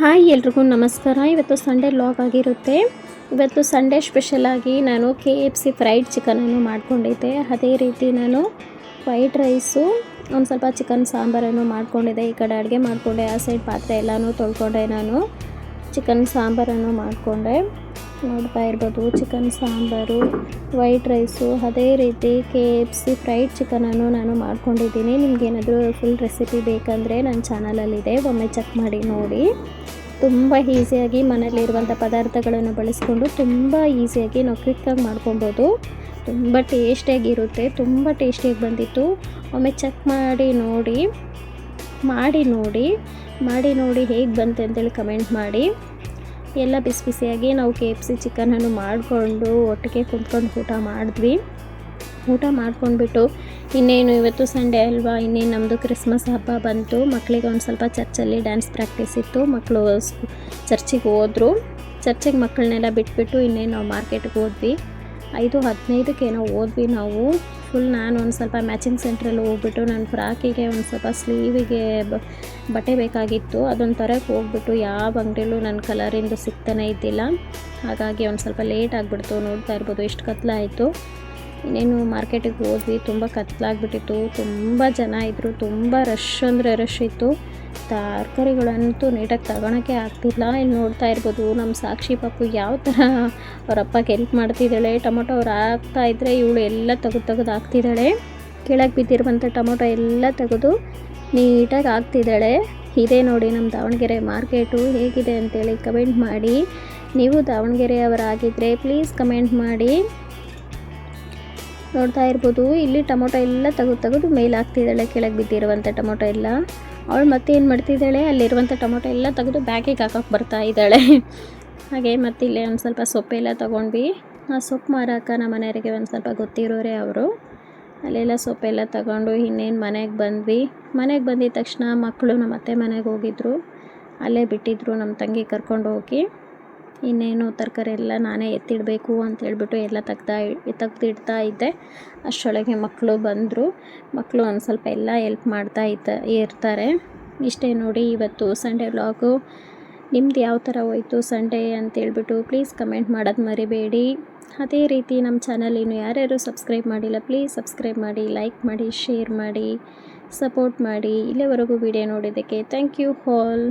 Hi ಎಲ್ರಿಗೂ ನಮಸ್ಕಾರ. ಇವತ್ತು ಸಂಡೇ ಲಾಗ್ ಆಗಿರುತ್ತೆ. ಇವತ್ತು ಸಂಡೇ ಸ್ಪೆಷಲಾಗಿ ನಾನು ಕೆ ಎಫ್ ಸಿ ಫ್ರೈಡ್ ಚಿಕನನ್ನು ಮಾಡಿಕೊಂಡಿದ್ದೆ. ಅದೇ ರೀತಿ ನಾನು ವೈಟ್ ರೈಸು ಒಂದು ಸ್ವಲ್ಪ ಚಿಕನ್ ಸಾಂಬಾರನ್ನು ಮಾಡಿಕೊಂಡಿದ್ದೆ. ಈ ಕಡೆ ಅಡುಗೆ ಮಾಡಿಕೊಂಡೆ. ಆ ಸೈಡ್ ಪಾತ್ರೆ ಎಲ್ಲನೂ ತೊಳ್ಕೊಂಡೆ ನಾನು. ಚಿಕನ್ ಸಾಂಬಾರನ್ನು ಮಾಡಿಕೊಂಡೆ. ನೋಡ್ತಾ ಇರ್ಬೋದು. ಚಿಕನ್ ಸಾಂಬಾರು ವೈಟ್ ರೈಸು ಅದೇ ರೀತಿ ಕೆ ಎಫ್ ಸಿ ಫ್ರೈಡ್ ಚಿಕನನ್ನು ನಾನು ಮಾಡ್ಕೊಂಡಿದ್ದೀನಿ. ನಿಮಗೇನಾದರೂ ಫುಲ್ ರೆಸಿಪಿ ಬೇಕಂದರೆ ನನ್ನ ಚಾನಲಲ್ಲಿದೆ ಒಮ್ಮೆ ಚೆಕ್ ಮಾಡಿ ನೋಡಿ. ತುಂಬ ಈಸಿಯಾಗಿ ಮನೆಯಲ್ಲಿರುವಂಥ ಪದಾರ್ಥಗಳನ್ನು ಬಳಸ್ಕೊಂಡು ತುಂಬ ಈಸಿಯಾಗಿ ನಾವು ಕ್ವಿಕ್ಕಾಗಿ ಮಾಡ್ಕೊಬೋದು. ತುಂಬ ಟೇಸ್ಟಿಯಾಗಿರುತ್ತೆ ತುಂಬ ಟೇಸ್ಟಿಯಾಗಿ ಬಂದಿತ್ತು. ಒಮ್ಮೆ ಚೆಕ್ ಮಾಡಿ ನೋಡಿ. ಮಾಡಿ ನೋಡಿ. ಮಾಡಿ ನೋಡಿ ಹೇಗೆ ಬಂತೆ ಅಂತೇಳಿ ಕಮೆಂಟ್ ಮಾಡಿ. ಎಲ್ಲ ಬಿಸಿ ಬಿಸಿಯಾಗಿ ನಾವು ಕೆ ಎಫ್ ಸಿ ಚಿಕನನ್ನು ಮಾಡಿಕೊಂಡು ಒಟ್ಟಿಗೆ ಕುಂತ್ಕೊಂಡು ಊಟ ಮಾಡಿದ್ವಿ. ಊಟ ಮಾಡ್ಕೊಂಡ್ಬಿಟ್ಟು ಇನ್ನೇನು ಇವತ್ತು ಸಂಡೇ ಅಲ್ವಾ, ಇನ್ನೇನು ನಮ್ಮದು ಕ್ರಿಸ್ಮಸ್ ಹಬ್ಬ ಬಂತು. ಮಕ್ಕಳಿಗೆ ಒಂದು ಸ್ವಲ್ಪ ಚರ್ಚಲ್ಲಿ ಡ್ಯಾನ್ಸ್ ಪ್ರಾಕ್ಟೀಸ್ ಇತ್ತು. ಮಕ್ಕಳು ಚರ್ಚಿಗೆ ಹೋದರು. ಚರ್ಚಿಗೆ ಮಕ್ಕಳನ್ನೆಲ್ಲ ಬಿಟ್ಬಿಟ್ಟು ಇನ್ನೇನು ನಾವು ಮಾರ್ಕೆಟ್ಗೆ ಹೋದ್ವಿ. ಐದು ಹದಿನೈದಕ್ಕೇನೋ ಹೋದ್ವಿ ನಾವು. ಫುಲ್ ನಾನು ಒಂದು ಸ್ವಲ್ಪ ಮ್ಯಾಚಿಂಗ್ ಸೆಂಟ್ರಲ್ಲಿ ಹೋಗ್ಬಿಟ್ಟು ನನ್ನ ಫ್ರಾಕಿಗೆ ಒಂದು ಸ್ವಲ್ಪ ಸ್ಲೀವಿಗೆ ಬಟ್ಟೆ ಬೇಕಾಗಿತ್ತು. ಅದೊಂದು ತರಕ್ಕೆ ಹೋಗ್ಬಿಟ್ಟು ಯಾವ ಅಂಗಡಿಯಲ್ಲೂ ನನ್ನ ಕಲರಿಂದು ಸಿಗ್ತಾನೆ ಇದ್ದಿಲ್ಲ. ಹಾಗಾಗಿ ಒಂದು ಸ್ವಲ್ಪ ಲೇಟ್ ಆಗಿಬಿಡ್ತು, ನೋಡ್ತಾ ಇರ್ಬೋದು ಎಷ್ಟು ಕತ್ಲಾಯಿತು. ಇನ್ನೇನು ಮಾರ್ಕೆಟಿಗೆ ಹೋದ್ವಿ, ತುಂಬ ಕತ್ಲಾಗ್ಬಿಟ್ಟಿತ್ತು. ತುಂಬ ಜನ ಇದ್ದರು ತುಂಬ ರಶ್ ಅಂದರೆ ರಶ್ ಇತ್ತು. ತರಕಾರಿಗಳಂತೂ ನೀಟಾಗಿ ತಗೊಳಕ್ಕೆ ಆಗ್ತಿಲ್ಲ. ಇಲ್ಲಿ ನೋಡ್ತಾ ಇರ್ಬೋದು ನಮ್ಮ ಸಾಕ್ಷಿ ಪಾಪು ಯಾವ ಥರ ಅಪ್ಪಗೆ ಹೆಲ್ಪ್ ಮಾಡ್ತಿದ್ದಾಳೆ, ಟೊಮೊಟೊ ಅವ್ರು ಹಾಕ್ತಾ ಇದ್ದರೆ ಇವಳು ಎಲ್ಲ ತೆಗೆದು ತೆಗೆದು ಹಾಕ್ತಿದ್ದಾಳೆ. ಕೆಳಗೆ ಬಿದ್ದಿರುವಂಥ ಟೊಮೊಟೊ ಎಲ್ಲ ತೆಗೆದು ನೀಟಾಗಿ ಹಾಕ್ತಿದ್ದಾಳೆ. ಇದೇ ನೋಡಿ ನಮ್ಮ ದಾವಣಗೆರೆ ಮಾರ್ಕೆಟು ಹೇಗಿದೆ ಅಂತೇಳಿ ಕಮೆಂಟ್ ಮಾಡಿ. ನೀವು ದಾವಣಗೆರೆಯವರಾಗಿದ್ದರೆ ಪ್ಲೀಸ್ ಕಮೆಂಟ್ ಮಾಡಿ. ನೋಡ್ತಾ ಇರ್ಬೋದು ಇಲ್ಲಿ ಟೊಮೊಟೊ ಎಲ್ಲ ತೆಗೆದು ತೆಗೆದು ಮೇಲೆ ಹಾಕ್ತಿದ್ದಾಳೆ ಕೆಳಗೆ ಬಿದ್ದಿರುವಂಥ ಟೊಮೊಟೊ ಎಲ್ಲ. ಅವಳು ಮತ್ತೆ ಏನು ಮಾಡ್ತಿದ್ದಾಳೆ? ಅಲ್ಲಿರುವಂಥ ಟೊಮೊಟೊ ಎಲ್ಲ ತೆಗೆದು ಬ್ಯಾಗಿಗೆ ಹಾಕೋಕೆ ಬರ್ತಾ ಇದ್ದಾಳೆ. ಹಾಗೆ ಮತ್ತೆ ಇಲ್ಲೇ ಒಂದು ಸ್ವಲ್ಪ ಸೊಪ್ಪೆಲ್ಲ ತೊಗೊಂಡ್ವಿ. ಆ ಸೊಪ್ಪು ಮಾರಾಕ ನಮ್ಮ ಮನೆಯವರಿಗೆ ಒಂದು ಸ್ವಲ್ಪ ಗೊತ್ತಿರೋರೆ ಅವರು. ಅಲ್ಲೆಲ್ಲ ಸೊಪ್ಪೆಲ್ಲ ತಗೊಂಡು ಇನ್ನೇನು ಮನೆಗೆ ಬಂದ್ವಿ. ಮನೆಗೆ ಬಂದಿದ ತಕ್ಷಣ ಮಕ್ಕಳು ನಮ್ಮ ಅತ್ತೆ ಮನೆಗೆ ಹೋಗಿದ್ರು. ಅಲ್ಲೇ ಬಿಟ್ಟಿದ್ರು ನಮ್ಮ ತಂಗಿ ಕರ್ಕೊಂಡು ಹೋಗಿ. ಇನ್ನೇನು ತರಕಾರಿ ಎಲ್ಲ ನಾನೇ ಎತ್ತಿಡಬೇಕು ಅಂತ ಹೇಳ್ಬಿಟ್ಟು ಎಲ್ಲ ತೆಗ್ದಾ ತೆಗ್ದಿಡ್ತಾ ಇದ್ದೆ. ಅಷ್ಟರೊಳಗೆ ಮಕ್ಕಳು ಬಂದರು. ಮಕ್ಕಳು ಒಂದು ಸ್ವಲ್ಪ ಎಲ್ಲ ಎಲ್ಪ್ ಮಾಡ್ತಾ ಇದ್ದ, ಇರ್ತಾರೆ. ಇಷ್ಟೇ ನೋಡಿ ಇವತ್ತು ಸಂಡೇ ವ್ಲಾಗು ನಿಮ್ದು ಯಾವ ಥರ ಹೋಯ್ತು ಸಂಡೇ ಅಂತೇಳ್ಬಿಟ್ಟು ಪ್ಲೀಸ್ ಕಮೆಂಟ್ ಮಾಡೋದು ಮರಿಬೇಡಿ. ಅದೇ ರೀತಿ ನಮ್ಮ ಚಾನಲ್ ಇನ್ನು ಯಾರ್ಯಾರು ಸಬ್ಸ್ಕ್ರೈಬ್ ಮಾಡಿಲ್ಲ ಪ್ಲೀಸ್ ಸಬ್ಸ್ಕ್ರೈಬ್ ಮಾಡಿ ಲೈಕ್ ಮಾಡಿ ಶೇರ್ ಮಾಡಿ ಸಪೋರ್ಟ್ ಮಾಡಿ. ಇಲ್ಲಿವರೆಗೂ ವಿಡಿಯೋ ನೋಡಿದ್ದಕ್ಕೆ ಥ್ಯಾಂಕ್ ಯು ಆಲ್